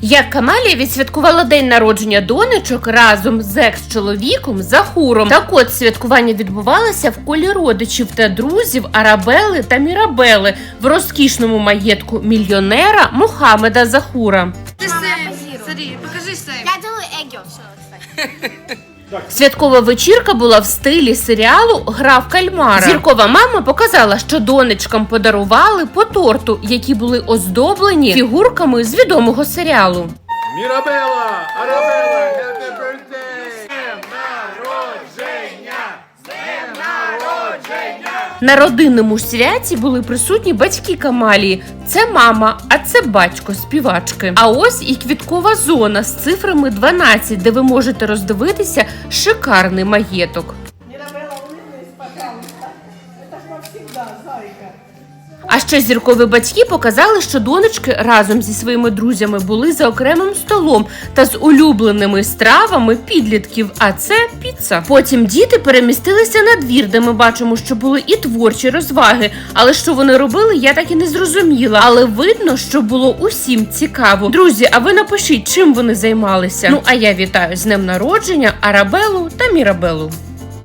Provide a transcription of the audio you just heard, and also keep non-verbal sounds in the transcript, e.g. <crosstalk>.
Як Камалія відсвяткувала день народження донечок разом з екс-чоловіком Захуром. Так от святкування відбувалося в колі родичів та друзів Арабели та Мірабели в розкішному маєтку мільйонера Мухаммеда Захура. Ты Сэм, смотри, покажи Сэм. Я делаю эггел, все, <laughs> Святкова вечірка була в стилі серіалу Гра в кальмара. Зіркова мама показала, що донечкам подарували по торту, які були оздоблені фігурками з відомого серіалу. Мірабела! Арабела! Народження! З народження! На родинному святі були присутні батьки Камалії. Це мама, а це батько співачки. А ось і квіткова зона з цифрами 12, де ви можете роздивитися шикарний маєток. Мірабела, вони не спадали. Це ж завжди, зайка. А ще зіркові батьки показали, що донечки разом зі своїми друзями були за окремим столом та з улюбленими стравами підлітків. А це піца. Потім діти перемістилися на двір, де ми бачимо, що були і творчі розваги. Але що вони робили, я так і не зрозуміла. Але видно, що було усім цікаво. Друзі, а ви напишіть, чим вони займалися. Ну а я вітаю з днем народження Арабелу та Мірабелу.